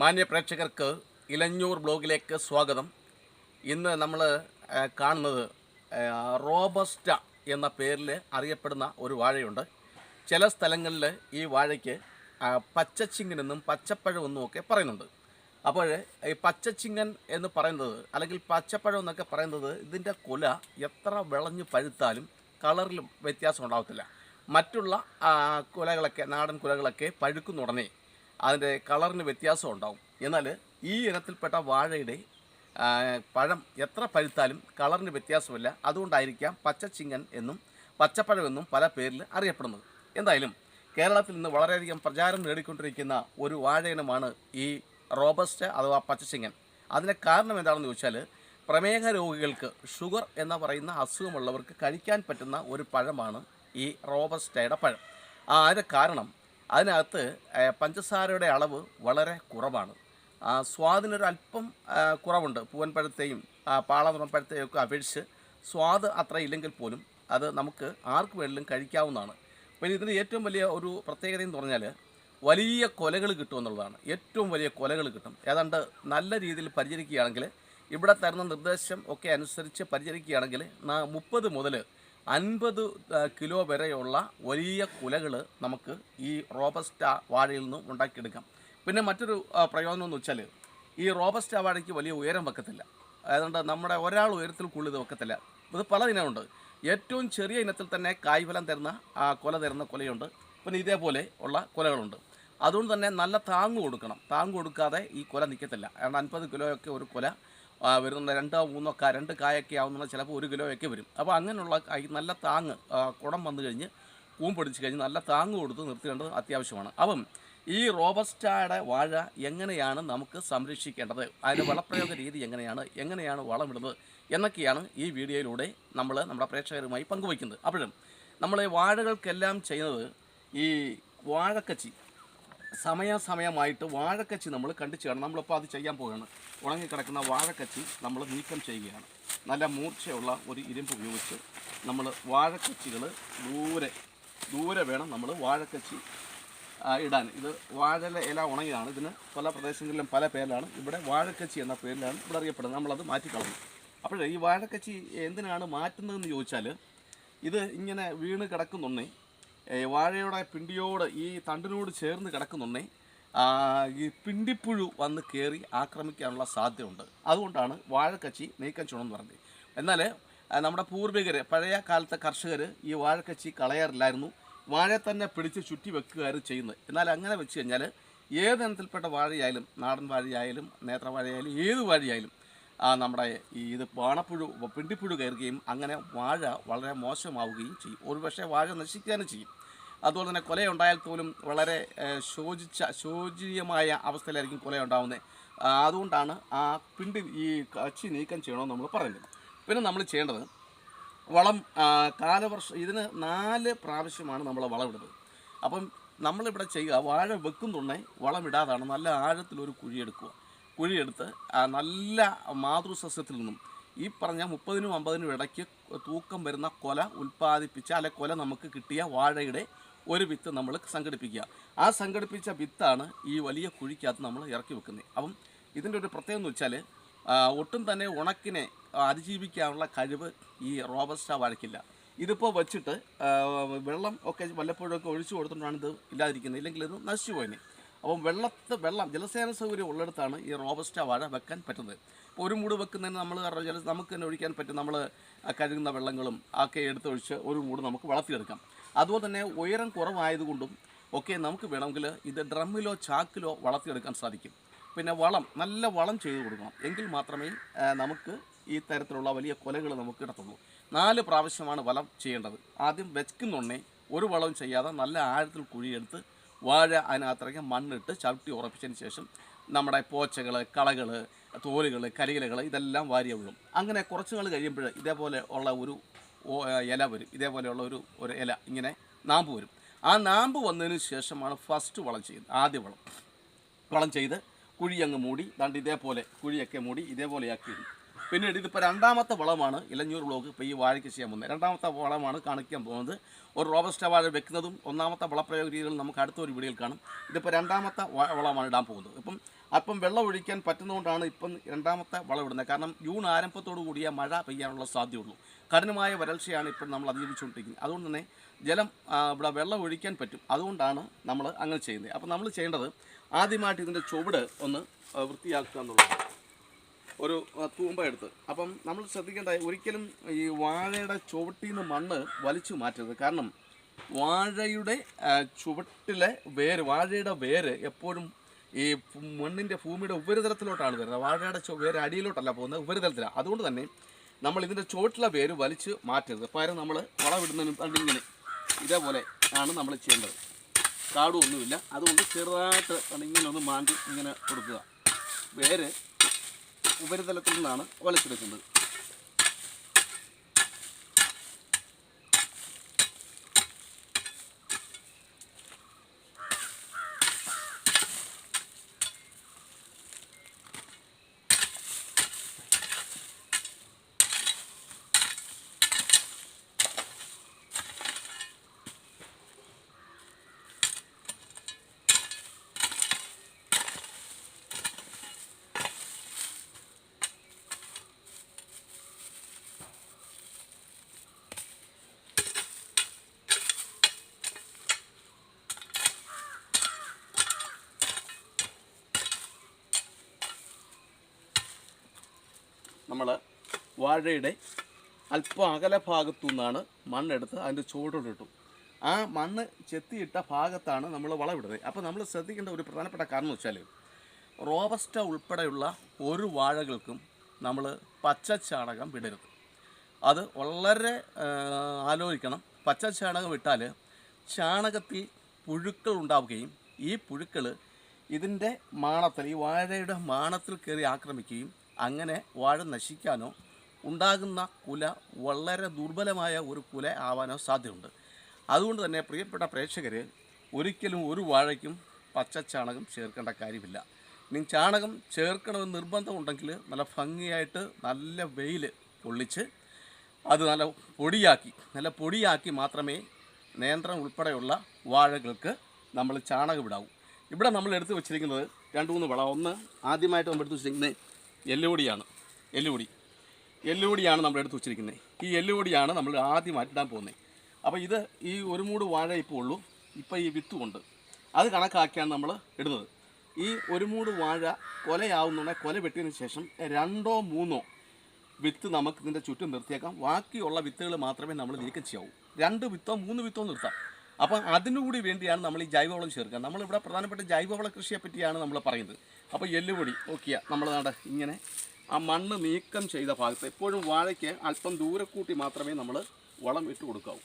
മാന്യ പ്രേക്ഷകർക്ക് ഇലഞ്ഞൂർ ബ്ലോഗിലേക്ക് സ്വാഗതം. ഇന്ന് നമ്മൾ കാണുന്നത് റോബസ്റ്റ എന്ന പേരിൽ അറിയപ്പെടുന്ന ഒരു വാഴയുണ്ട്. ചില സ്ഥലങ്ങളിൽ ഈ വാഴയ്ക്ക് പച്ചച്ചിങ്ങനെന്നും പച്ചപ്പഴമെന്നും ഒക്കെ പറയുന്നുണ്ട്. അപ്പോൾ ഈ പച്ചച്ചിങ്ങൻ എന്ന് പറയുന്നത് അല്ലെങ്കിൽ പച്ചപ്പഴം എന്നൊക്കെ പറയുന്നത് ഇതിന്റെ കുല എത്ര വിളഞ്ഞ് പഴുത്താലും കളറിലും വ്യത്യാസം ഉണ്ടാകത്തില്ല മറ്റുള്ള കുലകളൊക്കെ നാടൻ കുലകളൊക്കെ പഴുക്കുന്ന ഉടനെ അതിന്റെ കളറിന് വ്യത്യാസം ഉണ്ടാവും. എന്നാൽ ഈ ഇനത്തിൽപ്പെട്ട വാഴയുടെ പഴം എത്ര പഴുത്താലും കളറിന് വ്യത്യാസമില്ല. അതുകൊണ്ടായിരിക്കാം പച്ചച്ചിങ്ങൻ എന്നും പച്ചപ്പഴം എന്നും പല പേരിൽ അറിയപ്പെടുന്നത്. എന്തായാലും കേരളത്തിൽ നിന്ന് വളരെയധികം പ്രചാരം നേടിക്കൊണ്ടിരിക്കുന്ന ഒരു വാഴ ഇനമാണ് ഈ റോബസ്റ്റ് അഥവാ പച്ചച്ചിങ്ങൻ. അതിന് കാരണം എന്താണെന്ന് ചോദിച്ചാൽ പ്രമേഹ രോഗികൾക്ക് ഷുഗർ എന്ന് പറയുന്ന അസുഖമുള്ളവർക്ക് കഴിക്കാൻ പറ്റുന്ന ഒരു പഴമാണ് ഈ റോബസ്റ്റയുടെ പഴം. അതിന് കാരണം അതിനകത്ത് പഞ്ചസാരയുടെ അളവ് വളരെ കുറവാണ്. സ്വാദിനൊരു അല്പം കുറവുണ്ട്. പൂവൻപഴത്തെയും പാളനിറപ്പഴത്തെയും ഒക്കെ അപേക്ഷിച്ച് സ്വാദ് അത്ര ഇല്ലെങ്കിൽ പോലും അത് നമുക്ക് ആർക്ക് വേണമെങ്കിലും കഴിക്കാവുന്നതാണ്. പിന്നെ ഇതിന് ഏറ്റവും വലിയ ഒരു പ്രത്യേകത എന്ന് പറഞ്ഞാൽ വലിയ കൊലകൾ കിട്ടുമെന്നുള്ളതാണ് ഏറ്റവും വലിയ കൊലകൾ കിട്ടും. ഏതാണ്ട് നല്ല രീതിയിൽ പരിചരിക്കുകയാണെങ്കിൽ ഇവിടെ തരുന്ന നിർദ്ദേശം ഒക്കെ അനുസരിച്ച് പരിചരിക്കുകയാണെങ്കിൽ മുപ്പത് മുതൽ അൻപത് കിലോ വരെയുള്ള വലിയ കുലകൾ നമുക്ക് ഈ റോബസ്റ്റ വാഴയിൽ നിന്നും ഉണ്ടാക്കിയെടുക്കാം. പിന്നെ മറ്റൊരു പ്രയോജനം എന്ന് വെച്ചാൽ ഈ റോബസ്റ്റ വാഴയ്ക്ക് വലിയ ഉയരം വെക്കത്തില്ല. അതുകൊണ്ട് നമ്മുടെ ഒരാൾ ഉയരത്തിൽ കൂടുതൽ വെക്കത്തില്ല. ഇത് പല ഇനമുണ്ട് ഏറ്റവും ചെറിയ ഇനത്തിൽ തന്നെ കായ്ഫലം തരുന്ന കൊല തരുന്ന കൊലയുണ്ട്. പിന്നെ ഇതേപോലെ ഉള്ള കൊലകളുണ്ട്. അതുകൊണ്ട് തന്നെ നല്ല താങ്ങ് കൊടുക്കണം. താങ്ങ് കൊടുക്കാതെ ഈ കൊല നിൽക്കത്തില്ല കാരണം അൻപത് കിലോയൊക്കെ ഒരു കൊല വരുന്ന രണ്ടോ മൂന്നോ ക രണ്ട് കായൊക്കെ ആവുന്ന ചിലപ്പോൾ ഒരു കിലോയൊക്കെ വരും. അപ്പോൾ അങ്ങനെയുള്ള നല്ല താങ്ങ് കുടം വന്നു കഴിഞ്ഞ് പൂം പൊടിച്ച് കഴിഞ്ഞ് നല്ല താങ്ങ് കൊടുത്ത് നിർത്തേണ്ടത് അത്യാവശ്യമാണ്. അപ്പം ഈ റോബസ്റ്റയുടെ വാഴ എങ്ങനെയാണ് നമുക്ക് സംരക്ഷിക്കേണ്ടത്? അതിന്റെ വളപ്രയോഗ രീതി എങ്ങനെയാണ്? എങ്ങനെയാണ് വളമിടുന്നത്? എന്നൊക്കെയാണ് ഈ വീഡിയോയിലൂടെ നമ്മൾ നമ്മുടെ പ്രേക്ഷകരുമായി പങ്കുവയ്ക്കുന്നത്. അപ്പോഴും നമ്മൾ വാഴകൾക്കെല്ലാം ചെയ്യുന്നത് ഈ വാഴക്കച്ചി സമയാസമയമായിട്ട് വാഴക്കച്ചി നമ്മൾ കണ്ടു ചെയ്യണം നമ്മളിപ്പോൾ അത് ചെയ്യാൻ പോവുകയാണ്. ഉണങ്ങിക്കിടക്കുന്ന വാഴക്കച്ചി നമ്മൾ നീക്കം ചെയ്യുകയാണ്. നല്ല മൂർച്ചയുള്ള ഒരു ഇരുമ്പ് ഉപയോഗിച്ച് നമ്മൾ വാഴക്കച്ചികൾ ദൂരെ ദൂരെ വേണം നമ്മൾ വാഴക്കച്ചി ഇടാൻ. ഇത് വാഴല ഇല ഉണങ്ങിയതാണ്. ഇതിന് പല പ്രദേശങ്ങളിലും പല പേരിലാണ്. ഇവിടെ വാഴക്കച്ചി എന്ന പേരിലാണ് ഇവിടെ അറിയപ്പെടുന്നത്. നമ്മളത് മാറ്റിക്കളഞ്ഞു. അപ്പോൾ ഈ വാഴക്കച്ചി എന്തിനാണ് മാറ്റുന്നതെന്ന് ചോദിച്ചാൽ ഇത് ഇങ്ങനെ വീണ് കിടക്കുന്നുണ്ടേ ഏ, വാഴയുടെ പിണ്ടിയോട് ഈ തണ്ടിനോട് ചേർന്ന് കിടക്കുന്നുണ്ടേ ഈ പിണ്ടിപ്പുഴു വന്ന് കയറി ആക്രമിക്കാനുള്ള സാധ്യതയുണ്ട്. അതുകൊണ്ടാണ് വാഴക്കച്ചി നീക്കം ചെയ്യണമെന്ന് പറഞ്ഞത്. എന്നാൽ നമ്മുടെ പൂർവികർ പഴയ കാലത്തെ കർഷകർ ഈ വാഴക്കച്ചി കളയാറില്ലായിരുന്നു. വാഴ തന്നെ പിടിച്ച് ചുറ്റി വെക്കുകയായിരുന്നു ചെയ്യുന്നത്. എന്നാൽ അങ്ങനെ വെച്ച് കഴിഞ്ഞാൽ ഏത് ഇനത്തിൽപ്പെട്ട വാഴയായാലും നാടൻ വാഴയായാലും നേത്ര വാഴയായാലും ഏത് വാഴയായാലും നമ്മുടെ ഈ ഇത് വാണപ്പുഴു പിണ്ടിപ്പുഴു കയറുകയും അങ്ങനെ വാഴ വളരെ മോശമാവുകയും ചെയ്യും. ഒരു പക്ഷേ വാഴ നശിക്കാനും ചെയ്യും. അതുപോലെ തന്നെ കൊലയുണ്ടായാൽ പോലും വളരെ ശോചിച്ച ശോചനീയമായ അവസ്ഥയിലായിരിക്കും കൊലയുണ്ടാവുന്നത്. അതുകൊണ്ടാണ് ആ പിണ്ടി ഈ കച്ചി നീക്കം ചെയ്യണമെന്ന് നമ്മൾ പറയുന്നത് പിന്നെ നമ്മൾ ചെയ്യേണ്ടത് വളം കാലവർഷം ഇതിന് നാല് പ്രാവശ്യമാണ് നമ്മൾ വളമിടുന്നത് അപ്പം നമ്മളിവിടെ ചെയ്യുക വാഴ വെക്കുന്നുണ്ടെങ്കിൽ വളമിടാതാണ് നല്ല ആഴത്തിലൊരു കുഴിയെടുക്കുക. കുഴിയെടുത്ത് നല്ല മാതൃസസ്യത്തിൽ നിന്നും ഈ പറഞ്ഞ മുപ്പതിനും അമ്പതിനും ഇടയ്ക്ക് തൂക്കം വരുന്ന കൊല ഉൽപ്പാദിപ്പിച്ച അല്ലെ കൊല നമുക്ക് കിട്ടിയ വാഴയുടെ ഒരു വിത്ത് നമ്മൾ സംഘടിപ്പിക്കുക. ആ സംഘടിപ്പിച്ച വിത്താണ് ഈ വലിയ കുഴിക്കകത്ത് നമ്മൾ ഇറക്കി വെക്കുന്നത്. അപ്പം ഇതിന്റെ ഒരു പ്രത്യേകത എന്ന് വെച്ചാൽ ഒട്ടും തന്നെ ഉണക്കിനെ അതിജീവിക്കാനുള്ള കഴിവ് ഈ റോബസ്റ്റ വാഴയ്ക്കില്ല. ഇതിപ്പോൾ വെച്ചിട്ട് വെള്ളം ഒക്കെ വല്ലപ്പോഴും ഒക്കെ ഒഴിച്ചു കൊടുത്തിട്ടാണ് ഇത് ഇല്ലാതിരിക്കുന്നത്. ഇല്ലെങ്കിൽ ഇത് നശിച്ചു പോയനെ. അപ്പം വെള്ളത്ത് വെള്ളം ജലസേചന സൗകര്യം ഉള്ളിടത്താണ് ഈ റോബസ്റ്റ വാഴ വെക്കാൻ പറ്റുന്നത്. ഇപ്പോൾ ഒരു മൂട് വെക്കുന്നതിന് നമ്മൾ ജല നമുക്ക് തന്നെ ഒഴിക്കാൻ പറ്റും നമ്മൾ കഴുകുന്ന വെള്ളങ്ങളും ഒക്കെ എടുത്തൊഴിച്ച് ഒരു മൂട് നമുക്ക് വളർത്തിയെടുക്കാം. അതുപോലെ തന്നെ ഉയരം കുറവായതുകൊണ്ടും ഒക്കെ നമുക്ക് വേണമെങ്കിൽ ഇത് ഡ്രമ്മിലോ ചാക്കിലോ വളർത്തിയെടുക്കാൻ സാധിക്കും. പിന്നെ വളം നല്ല വളം ചെയ്തു കൊടുക്കണം. എങ്കിൽ മാത്രമേ നമുക്ക് ഈ തരത്തിലുള്ള വലിയ കൊലകൾ നമുക്ക് കിടത്തുള്ളൂ നാല് പ്രാവശ്യമാണ് വളം ചെയ്യേണ്ടത്. ആദ്യം വെക്കുന്നുണ്ണേ ഒരു വളവും ചെയ്യാതെ നല്ല ആഴത്തിൽ കുഴിയെടുത്ത് വാഴ അതിനകത്തിറങ്ങി മണ്ണിട്ട് ചവിട്ടി ഉറപ്പിച്ചതിന് ശേഷം നമ്മുടെ പോച്ചകൾ കളകൾ തോലുകൾ കരിയിലകൾ ഇതെല്ലാം വാരിയുള്ളും അങ്ങനെ കുറച്ച് നാൾ കഴിയുമ്പോൾ ഇതേപോലെ ഉള്ള ഒരു ഇല വരും. ഇതേപോലെയുള്ള ഒരു ഒരു ഇല ഇങ്ങനെ നാമ്പ് വരും. ആ നാമ്പ് വന്നതിന് ശേഷമാണ് ഫസ്റ്റ് വളം ചെയ്യുന്നത് ആദ്യ വളം. വളം ചെയ്ത് കുഴി അങ്ങ് മൂടി ദാണ്ട് ഇതേപോലെ കുഴിയൊക്കെ മൂടി ഇതേപോലെയാക്കി ഇടും പിന്നീട് ഇതിപ്പോൾ രണ്ടാമത്തെ വളമാണ് ഇലഞ്ഞൂർ ബ്ലോക്ക് ഇപ്പോൾ ഈ വാഴയ്ക്ക് ചെയ്യാൻ പോകുന്നത്. രണ്ടാമത്തെ വളമാണ് കാണിക്കാൻ പോകുന്നത്. ഒരു റോബസ്റ്റ വാഴ വെക്കുന്നതും ഒന്നാമത്തെ വളപ്രയോഗ രീതികൾ നമുക്ക് അടുത്ത ഒരു വീഡിയോയിൽ കാണും. ഇതിപ്പോൾ രണ്ടാമത്തെ വളമാണ് ഇടാൻ പോകുന്നത്. ഇപ്പം അപ്പം വെള്ളം ഒഴിക്കാൻ പറ്റുന്നതുകൊണ്ടാണ് ഇപ്പം രണ്ടാമത്തെ വളം ഇടുന്നത്. കാരണം ജൂൺ ആരംഭത്തോടു കൂടിയ മഴ പെയ്യാനുള്ള സാധ്യതയുള്ളൂ. കഠിനമായ വരൾച്ചയാണ് ഇപ്പോൾ നമ്മൾ അതിജീവിച്ചുകൊണ്ടിരിക്കുന്നത്. അതുകൊണ്ട് തന്നെ ജലം ഇവിടെ വെള്ളം ഒഴിക്കാൻ പറ്റും. അതുകൊണ്ടാണ് നമ്മൾ അങ്ങനെ ചെയ്യുന്നത്. അപ്പം നമ്മൾ ചെയ്യേണ്ടത് ആദ്യമായിട്ട് ഇതിന്റെ ചുവട് ഒന്ന് വൃത്തിയാക്കുക എന്നുള്ളതാണ്. ഒരു തൂമ്പ എടുത്ത്. അപ്പം നമ്മൾ ശ്രദ്ധിക്കേണ്ട ഒരിക്കലും ഈ വാഴയുടെ ചുവട്ടിൽ നിന്ന് മണ്ണ് വലിച്ചു മാറ്റരുത്. കാരണം വാഴയുടെ ചുവട്ടിലെ വേര് വാഴയുടെ വേര് എപ്പോഴും ഈ മണ്ണിന്റെ ഭൂമിയുടെ ഉപരിതലത്തിലോട്ടാണ് വരുന്നത്. വാഴയുടെ വേര് അടിയിലോട്ടല്ല പോകുന്നത് ഉപരിതലത്തിലാണ് അതുകൊണ്ട് തന്നെ നമ്മൾ ഇതിന്റെ ചുവട്ടിലെ വേര് വലിച്ച് മാറ്റരുത്. പകരം നമ്മൾ വളമിടുന്നതിന് ഇങ്ങനെ ഇതേപോലെ ആണ് നമ്മൾ ചെയ്യേണ്ടത്. കാടും ഒന്നുമില്ല. അതുകൊണ്ട് ചെറുതായിട്ട് ഇങ്ങനെ ഒന്ന് മാന്തി ഇങ്ങനെ കൊടുക്കുക. വേര് ഉപരിതലത്തിൽ നിന്നാണ് വലിച്ചെടുക്കുന്നത് നമ്മൾ വാഴയുടെ അല്പം അകല ഭാഗത്തു നിന്നാണ് മണ്ണെടുത്ത് അതിന്റെ ചുവടോടിട്ടു ആ മണ്ണ് ചെത്തിയിട്ട ഭാഗത്താണ് നമ്മൾ വളമിടുന്നത്. അപ്പോൾ നമ്മൾ ശ്രദ്ധിക്കേണ്ട ഒരു പ്രധാനപ്പെട്ട കാരണം എന്ന് വെച്ചാൽ റോബസ്റ്റ ഉൾപ്പെടെയുള്ള ഒരു വാഴകൾക്കും നമ്മൾ പച്ചച്ചാണകം വിടരുത്. അത് വളരെ ആലോചിക്കണം ആലോചിക്കണം. പച്ചച്ചാണകം ഇട്ടാൽ ചാണകത്തിൽ പുഴുക്കൾ ഉണ്ടാവുകയും ഈ പുഴുക്കൾ ഇതിന്റെ മാണത്തിൽ ഈ വാഴയുടെ മാണത്തിൽ കയറി ആക്രമിക്കുകയും അങ്ങനെ വാഴ നശിക്കാനോ ഉണ്ടാകുന്ന കുല വളരെ ദുർബലമായ ഒരു കുല ആവാനോ സാധ്യതയുണ്ട്. അതുകൊണ്ട് തന്നെ പ്രിയപ്പെട്ട പ്രേക്ഷകർ ഒരിക്കലും ഒരു വാഴയ്ക്കും പച്ചച്ചാണകം ചേർക്കേണ്ട കാര്യമില്ല. ഇനി ചാണകം ചേർക്കണമെന്ന് നിർബന്ധമുണ്ടെങ്കിൽ നല്ല ഭംഗിയായിട്ട് നല്ല വെയിൽ പൊള്ളിച്ച് അത് നല്ല പൊടിയാക്കി നല്ല പൊടിയാക്കി മാത്രമേ നേന്ത്രം ഉൾപ്പെടെയുള്ള വാഴകൾക്ക് നമ്മൾ ചാണകം ഇടാവൂ. ഇവിടെ നമ്മൾ എടുത്തു വെച്ചിരിക്കുന്നത് രണ്ട് മൂന്ന് വളം. ഒന്ന് ആദ്യമായിട്ട് നമ്മൾ എടുത്ത് വെച്ചിരിക്കുന്നത് എല്ലുപൊടിയാണ്. എല്ലുപൊടി. എല്ലുപൊടിയാണ് നമ്മൾ എടുത്ത് വെച്ചിരിക്കുന്നത്. ഈ എല്ലുപൊടിയാണ് നമ്മൾ ആദ്യമായിട്ട് ഇടാൻ പോകുന്നത്. അപ്പോൾ ഇത് ഈ ഒരു മൂട് വാഴ ഇപ്പോൾ ഉള്ളൂ. ഇപ്പോൾ ഈ വിത്ത് കൊണ്ട് അത് കണക്കാക്കിയാണ് നമ്മൾ ഇടുന്നത്. ഈ ഒരു മൂട് വാഴ കൊലയാവുന്നുണ്ടെങ്കിൽ കൊല വെട്ടിയതിന് ശേഷം രണ്ടോ മൂന്നോ വിത്ത് നമുക്ക് ഇതിന്റെ ചുറ്റും നിർത്തിയേക്കാം. ബാക്കിയുള്ള വിത്തുകൾ മാത്രമേ നമ്മൾ നീക്കം ചെയ്യാവൂ. രണ്ട് വിത്തോ മൂന്ന് വിത്തോ നിർത്താം. അപ്പം അതിനുകൂടി വേണ്ടിയാണ് നമ്മൾ ഈ ജൈവവളം ചേർക്കുക. നമ്മളിവിടെ പ്രധാനപ്പെട്ട ജൈവവള കൃഷിയെ പറ്റിയാണ് നമ്മൾ പറയുന്നത്. അപ്പോൾ എല്ലുപൊടി നോക്കിയ നമ്മൾ നാട് ഇങ്ങനെ. ആ മണ്ണ് നീക്കം ചെയ്ത ഭാഗത്ത് എപ്പോഴും വാഴയ്ക്ക് അല്പം ദൂരെ കൂട്ടി മാത്രമേ നമ്മൾ വളം ഇട്ട് കൊടുക്കാവൂ.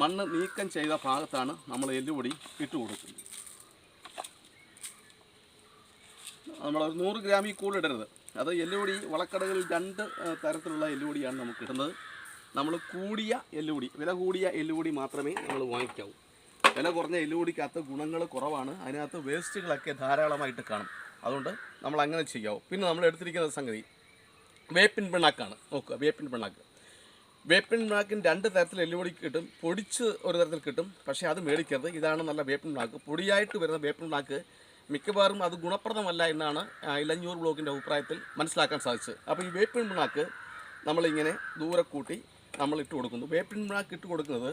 മണ്ണ് നീക്കം ചെയ്ത ഭാഗത്താണ് നമ്മൾ എല്ലുപൊടി ഇട്ട് കൊടുക്കുന്നത്. നമ്മൾ നൂറ് ഗ്രാമിൽ കൂടുതൽ ഇടരുത്. അത് എല്ലുപൊടി വളക്കടകളിൽ രണ്ട് തരത്തിലുള്ള എല്ലുപൊടിയാണ് നമുക്ക് ഇടുന്നത്. നമ്മൾ കൂടിയ എല്ലുപൊടി വില കൂടിയ എല്ലുപൊടി മാത്രമേ നമ്മൾ വാങ്ങിക്കാവൂ. വില കുറഞ്ഞ എല്ലുപൊടിക്കകത്ത് ഗുണങ്ങൾ കുറവാണ്. അതിനകത്ത് വേസ്റ്റുകളൊക്കെ ധാരാളമായിട്ട് കാണും. അതുകൊണ്ട് നമ്മൾ അങ്ങനെ ചെയ്യാവും. പിന്നെ നമ്മൾ എടുത്തിരിക്കുന്ന സംഗതി വേപ്പിൻ പിണ്ണാക്കാണ്. നോക്കുക വേപ്പിൻ പിണ്ണാക്ക്. വേപ്പിൻ പിണ്ണാക്കിന് രണ്ട് തരത്തിൽ എല്ലുപൊടി കിട്ടും പൊടിച്ച് ഒരു തരത്തിൽ കിട്ടും പക്ഷേ അത് മേടിക്കരുത്. ഇതാണ് നല്ല വേപ്പിൻ പിണ്ണാക്ക്. പൊടിയായിട്ട് വരുന്ന വേപ്പിൻ പിണ്ണാക്ക് മിക്കവാറും അത് ഗുണപ്രദമല്ല എന്നാണ് ഇലഞ്ഞൂർ ബ്ലോക്കിന്റെ അഭിപ്രായത്തിൽ മനസ്സിലാക്കാൻ സാധിച്ചത്. അപ്പോൾ ഈ വേപ്പിൻ പിണ്ണാക്ക് നമ്മളിങ്ങനെ ദൂരെ കൂട്ടി നമ്മൾ ഇട്ട് കൊടുക്കുന്നു. വേപ്പിൻ പിണ്ണാക്ക് ഇട്ട് കൊടുക്കുന്നത്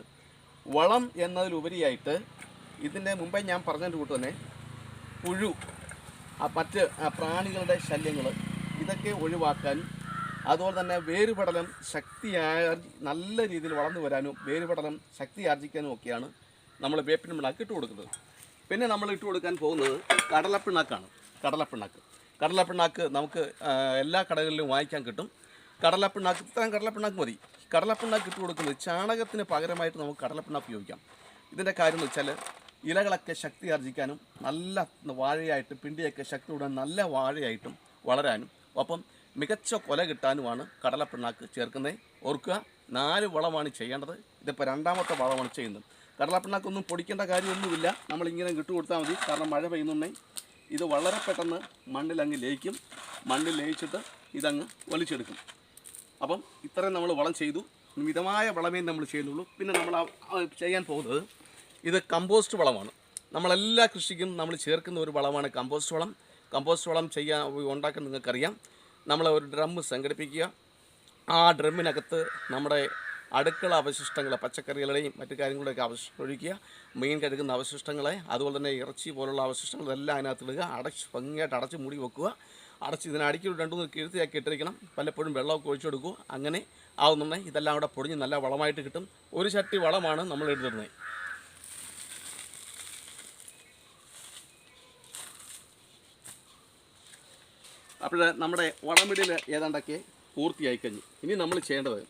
വളം എന്നതിലുപരിയായിട്ട് ഇതിന്റെ മുമ്പേ ഞാൻ പറഞ്ഞതിന്റെ കൂട്ട് തന്നെ പുഴു മറ്റ് പ്രാണികളുടെ ശല്യങ്ങൾ ഇതൊക്കെ ഒഴിവാക്കാനും അതുപോലെ തന്നെ വേരുപടലം ശക്തിയായ നല്ല രീതിയിൽ വളർന്നു വരാനും വേരുപടലം ശക്തി ആർജിക്കാനും ഒക്കെയാണ് നമ്മൾ വേപ്പിൻ പിണ്ണാക്ക് ഇട്ട് കൊടുക്കുന്നത്. പിന്നെ നമ്മൾ ഇട്ട് കൊടുക്കാൻ പോകുന്നത് കടലപ്പിണ്ണാക്കാണ്. കടലപ്പിണ്ണാക്ക്. കടലപ്പിണ്ണാക്ക് നമുക്ക് എല്ലാ കടകളിലും വാങ്ങിക്കാൻ കിട്ടും. കടലപ്പിണ്ണാക്ക് ഇത്രയും കടലപ്പിണ്ണാക്ക് മതി. കടലപ്പിണ്ണാക്ക് ഇട്ട് കൊടുക്കുന്നത് ചാണകത്തിന് പകരമായിട്ട് നമുക്ക് കടലപ്പിണ്ണാക്ക് ഉപയോഗിക്കാം. ഇതിന്റെ കാര്യം എന്ന് വെച്ചാൽ ഇലകളൊക്കെ ശക്തി ആർജിക്കാനും നല്ല വാഴയായിട്ട് പിണ്ടിയൊക്കെ ശക്തി കൂടാൻ നല്ല വാഴയായിട്ടും വളരാനും. ഒപ്പം മികച്ച കൊല കിട്ടാനുമാണ് കടലപ്പിണ്ണാക്ക് ചേർക്കുന്നത് ഓർക്കുക നാല് വളമാണ് ചെയ്യേണ്ടത്. ഇതിപ്പോൾ രണ്ടാമത്തെ വളമാണ് ചെയ്യുന്നത്. കടലപ്പിണ്ണാക്കൊന്നും പൊടിക്കേണ്ട കാര്യമൊന്നുമില്ല. നമ്മളിങ്ങനെ കിട്ടു കൊടുത്താൽ മതി. കാരണം മഴ പെയ്യുന്നുണ്ടെങ്കിൽ ഇത് വളരെ പെട്ടെന്ന് മണ്ണിൽ അങ്ങ് ലയിക്കും. മണ്ണിൽ ലയിച്ചിട്ട് ഇതങ്ങ് വലിച്ചെടുക്കും. അപ്പം ഇത്രയും നമ്മൾ വളം ചെയ്തു. മിതമായ വളമേ നമ്മൾ ചെയ്യുന്നുള്ളൂ. പിന്നെ നമ്മൾ ചെയ്യാൻ പോകുന്നത് ഇത് കമ്പോസ്റ്റ് വളമാണ്. നമ്മളെല്ലാ കൃഷിക്കും നമ്മൾ ചേർക്കുന്ന ഒരു വളമാണ് കമ്പോസ്റ്റ് വളം. കമ്പോസ്റ്റ് വളം ചെയ്യാൻ ഉണ്ടാക്കാൻ നിങ്ങൾക്കറിയാം. നമ്മൾ ഒരു ഡ്രം സംഘടിപ്പിക്കുക. ആ ഡ്രമ്മിനകത്ത് നമ്മുടെ അടുക്കള അവശിഷ്ടങ്ങൾ പച്ചക്കറികളുടെയും മറ്റു കാര്യങ്ങളുടെയൊക്കെ അവശിഷ്ടം ഒഴിക്കുക. മീൻ കഴുകുന്ന അവശിഷ്ടങ്ങളെ അതുപോലെ തന്നെ ഇറച്ചി പോലുള്ള അവശിഷ്ടങ്ങളെല്ലാം അതിനകത്ത് ഇടുക. അടച്ച് ഭംഗിയായിട്ട് അടച്ച് മൂടി വെക്കുക. അടച്ച് ഇതിനടിക്ക് രണ്ടു മൂന്ന് കീഴ്ത്തിയാക്കി ഇട്ടിരിക്കണം. പലപ്പോഴും വെള്ളമൊക്കെ ഒഴിച്ചെടുക്കുക അങ്ങനെ ആവുന്നുണ്ടെങ്കിൽ ഇതെല്ലാം കൂടെ പൊടിഞ്ഞ് നല്ല വളമായിട്ട് കിട്ടും. ഒരു ചട്ടി വളമാണ് നമ്മൾ എടുത്തിരുന്നത് അപ്പോൾ നമ്മുടെ വളമിടൽ ഏതാണ്ടൊക്കെ പൂർത്തിയായി കഴിഞ്ഞു. ഇനി നമ്മൾ ചെയ്യേണ്ടത്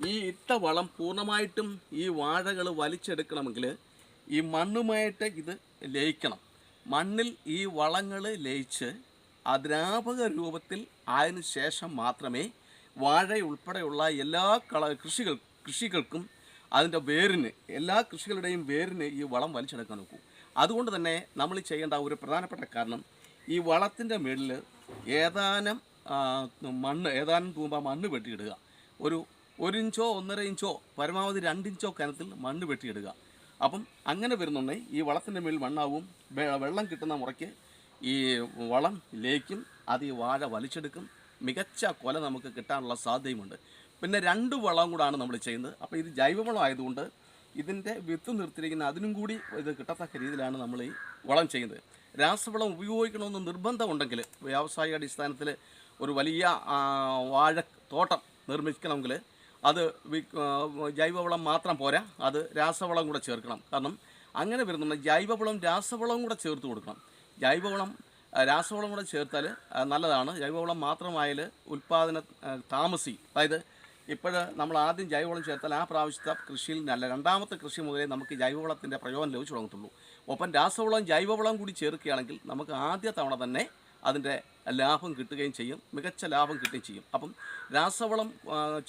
ഈ ഇട്ട വളം പൂർണമായിട്ടും ഈ വാഴകൾ വലിച്ചെടുക്കണമെങ്കിൽ ഈ മണ്ണുമായിട്ട് ഇത് ലയിക്കണം. മണ്ണിൽ ഈ വളങ്ങൾ ലയിച്ച് അദ്രാപക രൂപത്തിൽ ആയതിനു ശേഷം മാത്രമേ വാഴ ഉൾപ്പെടെയുള്ള എല്ലാ കള കൃഷികൾ കൃഷികൾക്കും അതിന്റെ വേരിന് എല്ലാ കൃഷികളുടെയും വേരിന് ഈ വളം വലിച്ചെടുക്കാൻ നോക്കൂ. അതുകൊണ്ട് തന്നെ നമ്മൾ ചെയ്യേണ്ട ഒരു പ്രധാനപ്പെട്ട കാരണം ഈ വളത്തിന്റെ മുകളിൽ ഏതാനും മണ്ണ് ഏതാനും തൂമ്പ മണ്ണ് വെട്ടിയിടുക. ഒരു ഒരു ഇഞ്ചോ ഒന്നര ഇഞ്ചോ പരമാവധി രണ്ടിഞ്ചോ കനത്തിൽ മണ്ണ് വെട്ടിയിടുക. അപ്പം അങ്ങനെ വരുന്നുണ്ടെങ്കിൽ ഈ വളത്തിന്റെ മേൽ മണ്ണാവും വെള്ളം കിട്ടുന്ന മുറയ്ക്ക് ഈ വളം ലേക്കും അത് ഈ വാഴ വലിച്ചെടുക്കും. മികച്ച കൊല നമുക്ക് കിട്ടാനുള്ള സാധ്യതയുമുണ്ട്. പിന്നെ രണ്ട് വളം കൂടാണ് നമ്മൾ ചെയ്യുന്നത്. അപ്പോൾ ഇത് ജൈവവളം ആയതുകൊണ്ട് ഇതിന്റെ വിത്ത് നിർത്തിയിരിക്കുന്ന അതിനും കൂടി ഇത് കിട്ടത്തക്ക രീതിയിലാണ് നമ്മൾ ഈ വളം ചെയ്യുന്നത്. രാസവളം ഉപയോഗിക്കണമെന്ന് നിർബന്ധമുണ്ടെങ്കിൽ വ്യാവസായിക അടിസ്ഥാനത്തിൽ ഒരു വലിയ വാഴ തോട്ടം നിർമ്മിക്കണമെങ്കിൽ അത് ജൈവവളം മാത്രം പോരാ. അത് രാസവളം കൂടെ ചേർക്കണം. കാരണം അങ്ങനെ വരുന്നുണ്ട്. ജൈവവളം രാസവളവും കൂടെ ചേർത്ത് കൊടുക്കണം. ജൈവവളം രാസവളം കൂടെ ചേർത്താൽ നല്ലതാണ്. ജൈവവളം മാത്രമായാൽ ഉൽപ്പാദന താമസി അതായത് ഇപ്പോൾ നമ്മൾ ആദ്യം ജൈവവളം ചേർത്താൽ ആ പ്രാവശ്യത്തെ കൃഷിയിൽ നല്ല രണ്ടാമത്തെ കൃഷി മുതലേ നമുക്ക് ജൈവവളത്തിന്റെ പ്രയോജനം ലഭിച്ചു തുടങ്ങത്തുള്ളൂ. ഒപ്പം രാസവളം ജൈവവളം കൂടി ചേർക്കുകയാണെങ്കിൽ നമുക്ക് ആദ്യ തവണ തന്നെ അതിന്റെ ലാഭം കിട്ടുകയും ചെയ്യും മികച്ച ലാഭം കിട്ടുകയും ചെയ്യും. അപ്പം രാസവളം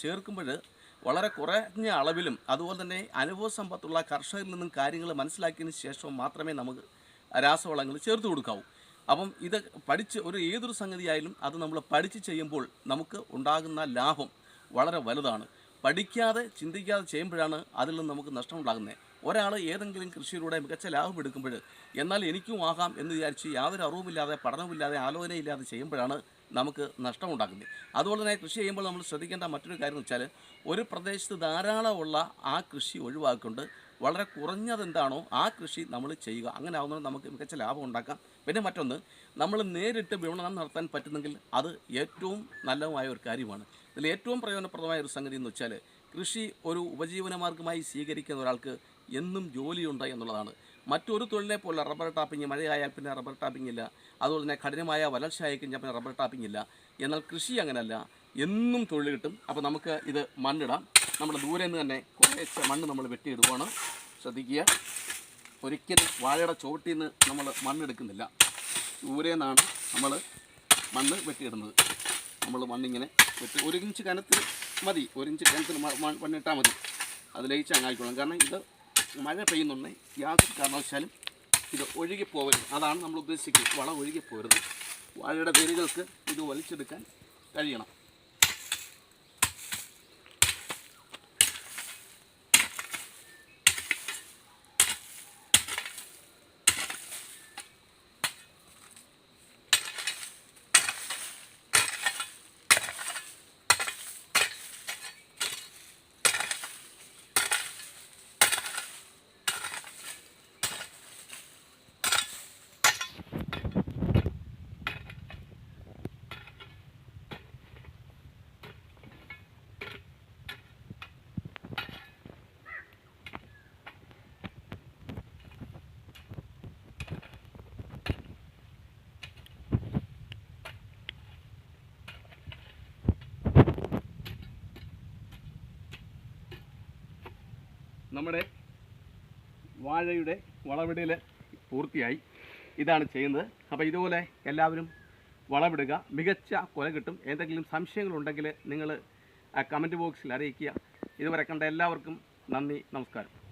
ചേർക്കുമ്പോൾ വളരെ കുറഞ്ഞ അളവിലും അതുപോലെ തന്നെ അനുഭവ സമ്പത്തുള്ള കർഷകരിൽ നിന്നും കാര്യങ്ങൾ മനസ്സിലാക്കിയതിന് ശേഷം മാത്രമേ നമുക്ക് രാസവളങ്ങൾ ചേർത്ത് കൊടുക്കാവൂ. അപ്പം ഇത് പഠിച്ച് ഒരു ഏതൊരു സംഗതിയായാലും അത് നമ്മൾ പഠിച്ച് ചെയ്യുമ്പോൾ നമുക്ക് ഉണ്ടാകുന്ന ലാഭം വളരെ വലുതാണ്. പഠിക്കാതെ ചിന്തിക്കാതെ ചെയ്യുമ്പോഴാണ് അതിൽ നിന്ന് നമുക്ക് നഷ്ടമുണ്ടാകുന്നത്. ഒരാൾ ഏതെങ്കിലും കൃഷിയിലൂടെ മികച്ച ലാഭം എടുക്കുമ്പോൾ എന്നാൽ എനിക്കും ആകാം എന്ന് വിചാരിച്ച് യാതൊരു അറിവുമില്ലാതെ പഠനമില്ലാതെ ആലോചനയില്ലാതെ ചെയ്യുമ്പോഴാണ് നമുക്ക് നഷ്ടമുണ്ടാക്കുന്നത് അതുപോലെ തന്നെ കൃഷി ചെയ്യുമ്പോൾ നമ്മൾ ശ്രദ്ധിക്കേണ്ട മറ്റൊരു കാര്യം എന്ന് വെച്ചാൽ ഒരു പ്രദേശത്ത് ധാരാളമുള്ള ആ കൃഷി ഒഴിവാക്കിക്കൊണ്ട് വളരെ കുറഞ്ഞതെന്താണോ ആ കൃഷി നമ്മൾ ചെയ്യുക. അങ്ങനെ ആവുന്നത് നമുക്ക് മികച്ച ലാഭം ഉണ്ടാക്കാം. പിന്നെ മറ്റൊന്ന് നമ്മൾ നേരിട്ട് വിപണനം നടത്താൻ പറ്റുന്നെങ്കിൽ അത് ഏറ്റവും നല്ലതുമായ ഒരു കാര്യമാണ്. ഇതിൽ ഏറ്റവും പ്രയോജനപ്രദമായ ഒരു സംഗതി എന്ന് വെച്ചാൽ കൃഷി ഒരു ഉപജീവന മാർഗമായി സ്വീകരിക്കുന്ന ഒരാൾക്ക് എന്നും ജോലിയുണ്ട് എന്നുള്ളതാണ്. മറ്റൊരു തൊഴിലിനെ പോലെ റബ്ബർ ടാപ്പിംഗ് മഴയായാൽ പിന്നെ റബ്ബർ ടാപ്പിംഗ് ഇല്ല. അതുപോലെ തന്നെ കഠിനമായ വരൾച്ച ആയിക്കഴിഞ്ഞാൽ പിന്നെ റബ്ബർ ടാപ്പിംഗ് ഇല്ല. എന്നാൽ കൃഷി അങ്ങനെയല്ല എന്നും തൊഴിൽ കിട്ടും. അപ്പോൾ നമുക്ക് ഇത് മണ്ണിടാം. നമ്മൾ ദൂരെ നിന്ന് തന്നെ കുറേശ്ശെ മണ്ണ് നമ്മൾ വെട്ടിയിടുവാണ്. ശ്രദ്ധിക്കുക. ഒരിക്കലും വാഴയുടെ ചുവട്ടിൽ നിന്ന് നമ്മൾ മണ്ണെടുക്കുന്നില്ല. ദൂരെ നിന്നാണ് നമ്മൾ മണ്ണ് വെട്ടിയിടുന്നത്. നമ്മൾ മണ്ണിങ്ങനെ വെട്ടി ഒരു ഇഞ്ച് കനത്തിൽ മതി ഒരു ഇഞ്ച് കനത്തിൽ മണ്ണിട്ടാൽ മതി. അത് ലയിച്ച് അങ്ങായിക്കോളും കാരണം ഇത് മഴ പെയ്യുന്നുണ്ടെങ്കിൽ യാതൊരു കാരണവശാലും ഇത് ഒഴുകിപ്പോകരുത് അതാണ് നമ്മൾ ഉദ്ദേശിക്കുന്നത് വളം ഒഴുകിപ്പോകരുത് വാഴയുടെ വേരുകൾക്ക് ഇത് വലിച്ചെടുക്കാൻ കഴിയണം. നമ്മുടെ വാഴയുടെ വളവിടൽ പൂർത്തിയായി. ഇതാണ് ചെയ്യുന്നത്. അപ്പോൾ ഇതുപോലെ എല്ലാവരും വളവിടുക മികച്ച കൊല കിട്ടും. എന്തെങ്കിലും സംശയങ്ങളുണ്ടെങ്കിൽ നിങ്ങൾ കമന്റ് ബോക്സിൽ അറിയിക്കുക. ഇതുവരെ കണ്ട എല്ലാവർക്കും നന്ദി നമസ്കാരം.